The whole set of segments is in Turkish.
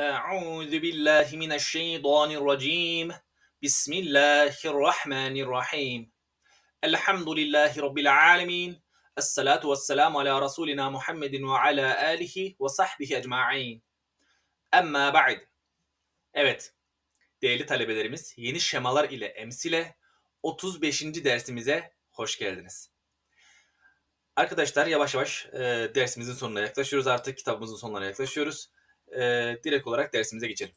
Euzu billahi mineşşeytanirracim. Bismillahirrahmanirrahim. Elhamdülillahi rabbil alamin. Esselatu vesselamu ala rasulina Muhammedin ve ala alihi ve sahbihi ecmaîn. Emma ba'd. Evet. Değerli talebelerimiz, yeni şemalar ile emsile 35. dersimize hoş geldiniz. Arkadaşlar yavaş yavaş e, dersimizin sonuna yaklaşıyoruz artık. Kitabımızın sonuna yaklaşıyoruz e, direkt olarak dersimize geçelim.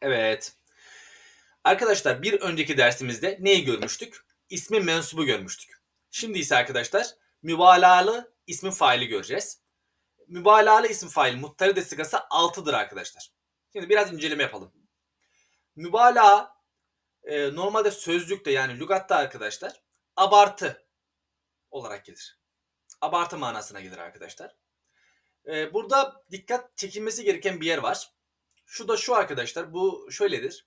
Evet. Arkadaşlar bir önceki dersimizde neyi görmüştük? İsmi mensubu görmüştük. Şimdi ise arkadaşlar mübalağalı ismin faili göreceğiz. Mübalağalı isim fail muttaride sigası 6'dır arkadaşlar. Şimdi biraz inceleme yapalım. Mübalağa e, normalde sözlükte yani lügatta arkadaşlar abartı olarak gelir. Abartı manasına gelir arkadaşlar. E, burada dikkat çekilmesi gereken bir yer var. Şu da şu arkadaşlar bu şöyledir.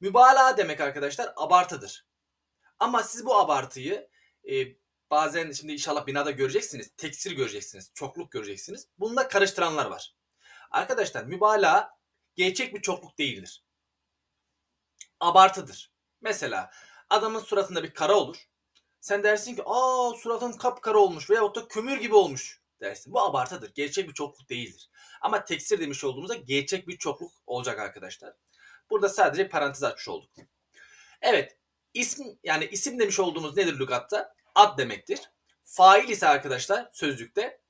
Mübalağa demek arkadaşlar abartıdır. Ama siz bu abartıyı e, bazen şimdi inşallah binada göreceksiniz. Teksir göreceksiniz. Çokluk göreceksiniz. Bununla karıştıranlar var. Arkadaşlar mübalağa gerçek bir çokluk değildir. Abartıdır. Mesela adamın suratında bir kara olur. Sen dersin ki aa suratın kapkara olmuş veyahut da kömür gibi olmuş dersin. Bu abartıdır. Gerçek bir çokluk değildir. Ama teksir demiş olduğumuzda gerçek bir çokluk olacak arkadaşlar. Burada sadece parantez açmış olduk. Evet. İsim yani isim demiş olduğumuz nedir lügatta? Ad demektir. Fail ise arkadaşlar sözlükte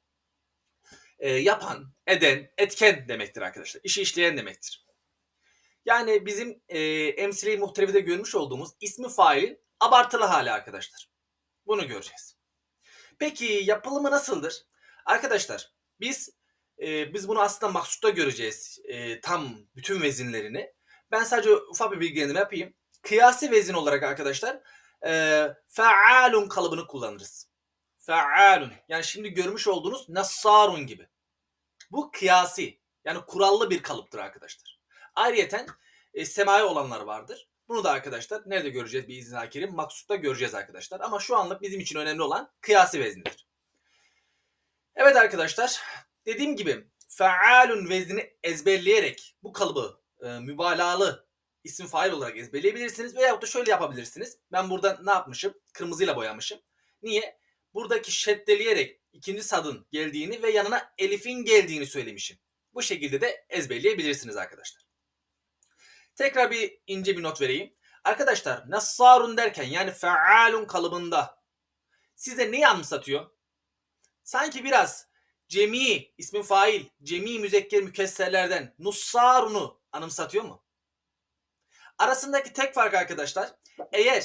e, yapan, eden, etken demektir arkadaşlar. İşi işleyen demektir. Yani bizim e, emsile-i muhterefide görmüş olduğumuz ismi failin abartılı hali arkadaşlar. Bunu göreceğiz. Peki yapılımı nasıldır? Arkadaşlar biz e, biz bunu aslında maksutta göreceğiz. E, tam bütün vezinlerini. Ben sadece ufak bir bilgilendirme yapayım. Kıyasi vezin olarak arkadaşlar e, fealun kalıbını kullanırız. Fealun. Yani şimdi görmüş olduğunuz nassarun gibi. Bu kıyasi. Yani kurallı bir kalıptır arkadaşlar. Ayrıyeten e, semai olanlar vardır. Bunu da arkadaşlar nerede göreceğiz bir izin kerim? Maksutta göreceğiz arkadaşlar. Ama şu anlık bizim için önemli olan kıyasi veznidir. Evet arkadaşlar. Dediğim gibi fealun veznini ezberleyerek bu kalıbı e, mübalağalı isim fail olarak ezberleyebilirsiniz. Veyahut da şöyle yapabilirsiniz. Ben burada ne yapmışım? Kırmızıyla boyamışım. Niye? Buradaki şeddeleyerek ikinci sadın geldiğini ve yanına elifin geldiğini söylemişim. Bu şekilde de ezberleyebilirsiniz arkadaşlar. Tekrar bir ince bir not vereyim. Arkadaşlar nassarun derken yani fealun kalıbında size neyi anımsatıyor? Sanki biraz cemi ismin fail, cemi müzekker mükesserlerden nussarunu anımsatıyor mu? Arasındaki tek fark arkadaşlar eğer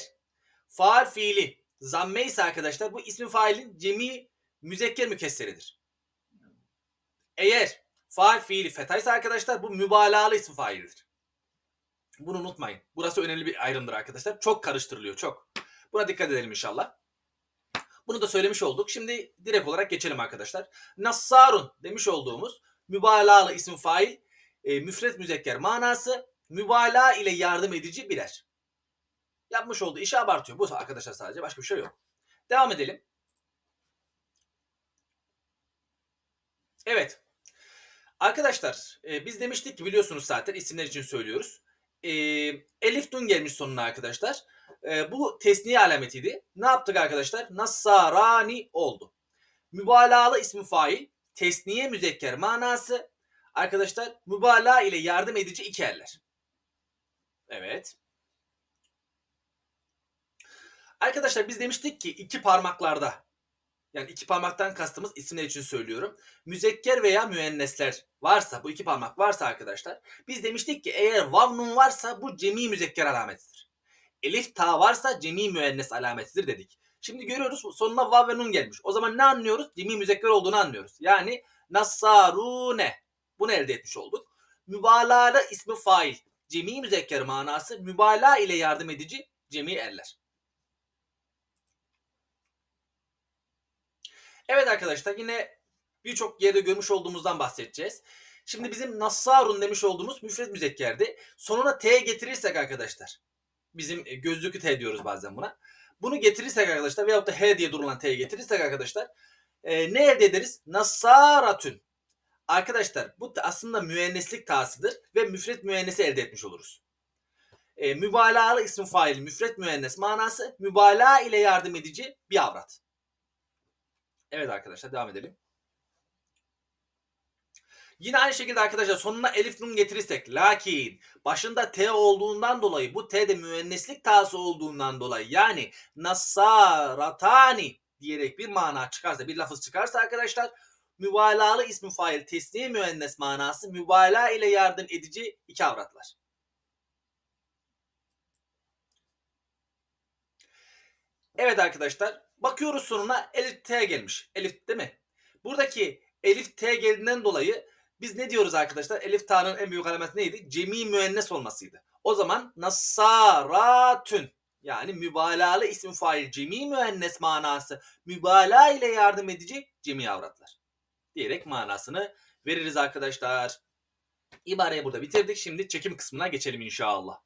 faal fiili zamme ise arkadaşlar bu ismin failin cemi müzekker mükesseridir. Eğer faal fiili feta ise arkadaşlar bu mübalağalı isim faildir. Bunu unutmayın. Burası önemli bir ayrımdır arkadaşlar. Çok karıştırılıyor çok. Buna dikkat edelim inşallah. Bunu da söylemiş olduk. Şimdi direkt olarak geçelim arkadaşlar. Nassarun demiş olduğumuz mübalağalı isim fail e, müfret müzekker manası mübalağa ile yardım edici birer. Yapmış olduğu işi abartıyor. Bu arkadaşlar sadece başka bir şey yok. Devam edelim. Evet. Arkadaşlar e, biz demiştik ki biliyorsunuz zaten isimler için söylüyoruz. E, Elif Dun gelmiş sonuna arkadaşlar. E, bu tesniye alametiydi. Ne yaptık arkadaşlar? Nasarani oldu. Mübalağalı ismi fail, tesniye müzekker manası. Arkadaşlar mübalağa ile yardım edici iki erler. Evet. Arkadaşlar biz demiştik ki iki parmaklarda yani iki parmaktan kastımız isimler için söylüyorum. Müzekker veya müennesler varsa bu iki parmak varsa arkadaşlar biz demiştik ki eğer vav nun varsa bu cemi müzekker alametidir. Elif ta varsa cemi müennes alametidir dedik. Şimdi görüyoruz sonuna vav ve nun gelmiş. O zaman ne anlıyoruz? Cemi müzekker olduğunu anlıyoruz. Yani nasarune. Bunu elde etmiş olduk. Mübalağalı ismi fail. Cemi müzekker manası mübalağa ile yardım edici cemi erler. Evet arkadaşlar yine birçok yerde görmüş olduğumuzdan bahsedeceğiz. Şimdi bizim Nassarun demiş olduğumuz müfret müzekkerdi. Sonuna T getirirsek arkadaşlar. Bizim e, gözlükü T diyoruz bazen buna. Bunu getirirsek arkadaşlar veyahut da H diye durulan T'yi getirirsek arkadaşlar. E, ne elde ederiz? Nasaratün. Arkadaşlar bu aslında müenneslik tasıdır ve müfret müennesi elde etmiş oluruz. E, mübalağalı ismi fail müfret müennes manası mübalağa ile yardım edici bir avrat. Evet arkadaşlar devam edelim. Yine aynı şekilde arkadaşlar sonuna elif nun getirirsek lakin başında t olduğundan dolayı bu t de müenneslik tası olduğundan dolayı yani nasaratani diyerek bir mana çıkarsa bir lafız çıkarsa arkadaşlar mübalağalı ismi fail tesniye müennes manası mübalağa ile yardım edici iki avratlar. Evet arkadaşlar bakıyoruz sonuna elif t gelmiş. Elif değil mi? Buradaki elif t geldiğinden dolayı biz ne diyoruz arkadaşlar? Elif ta'nın en büyük alameti neydi? Cemi müennes olmasıydı. O zaman nasaratün yani mübalağalı isim fail cemi müennes manası mübalağa ile yardım edici cemi avratlar. Diyerek manasını veririz arkadaşlar. İbareyi burada bitirdik. Şimdi çekim kısmına geçelim inşallah.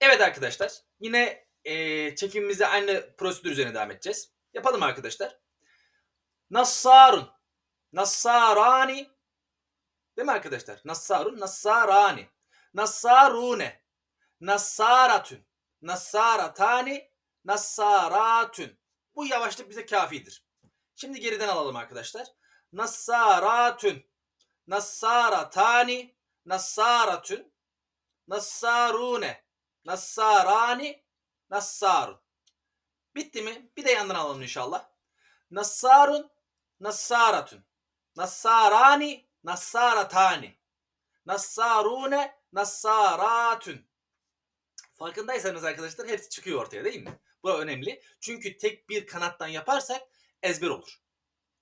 Evet arkadaşlar. Yine e, çekimimize aynı prosedür üzerine devam edeceğiz. Yapalım arkadaşlar. Nassarun. Nassarani. Değil mi arkadaşlar? Nassarun, Nassarani. Nassarune. Nassaratun. Nassaratani. Nassaratun. Bu yavaşlık bize kafidir. Şimdi geriden alalım arkadaşlar. Nassaratun. Nassaratani. Nassaratun. Nassarune. Nassarani. Nassarun. Bitti mi? Bir de yandan alalım inşallah. Nassarun. Nassaratun. Nassarani. Nassaratani. Nassarune. Nassaratun. Farkındaysanız arkadaşlar hepsi çıkıyor ortaya değil mi? Bu önemli. Çünkü tek bir kanattan yaparsak ezber olur.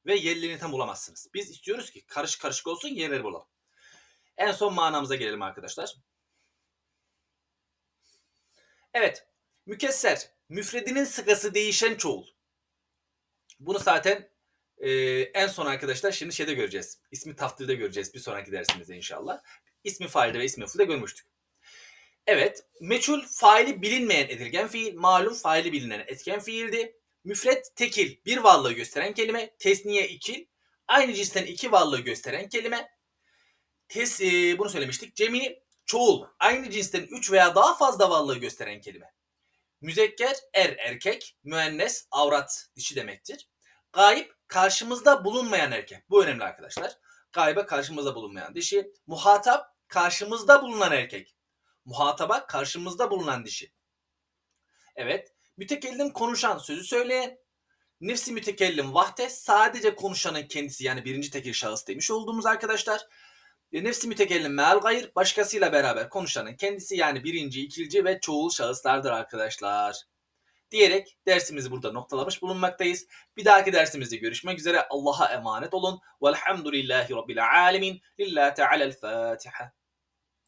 Ve yerlerini tam bulamazsınız. Biz istiyoruz ki karışık karışık olsun yerleri bulalım. En son manamıza gelelim arkadaşlar. Evet. Mükesser. Müfredinin sıkası değişen çoğul. Bunu zaten e, en son arkadaşlar şimdi şeyde göreceğiz. İsmi taftilde göreceğiz bir sonraki dersimizde inşallah. İsmi failde ve ismi mefulde görmüştük. Evet. Meçhul faili bilinmeyen edilgen fiil. Malum faili bilinen etken fiildi. Müfret tekil bir varlığı gösteren kelime. Tesniye ikil. Aynı cinsten iki varlığı gösteren kelime. Tes, e, bunu söylemiştik. Cemi çoğul. Aynı cinsten üç veya daha fazla varlığı gösteren kelime. Müzekker er erkek. Müennes avrat dişi demektir. Gayip karşımızda bulunmayan erkek. Bu önemli arkadaşlar. Gaybe karşımızda bulunmayan dişi. Muhatap karşımızda bulunan erkek. Muhataba karşımızda bulunan dişi. Evet. Mütekellim konuşan sözü söyleyen. Nefsi mütekellim vahde sadece konuşanın kendisi yani birinci tekil şahıs demiş olduğumuz arkadaşlar. E, nefsi mütekellim meal gayr başkasıyla beraber konuşanın kendisi yani birinci, ikinci ve çoğul şahıslardır arkadaşlar. Diyerek dersimizi burada noktalamış bulunmaktayız. Bir dahaki dersimizde görüşmek üzere. Allah'a emanet olun. Velhamdülillahi Rabbil alemin. Lillahi Teala'l Fatiha.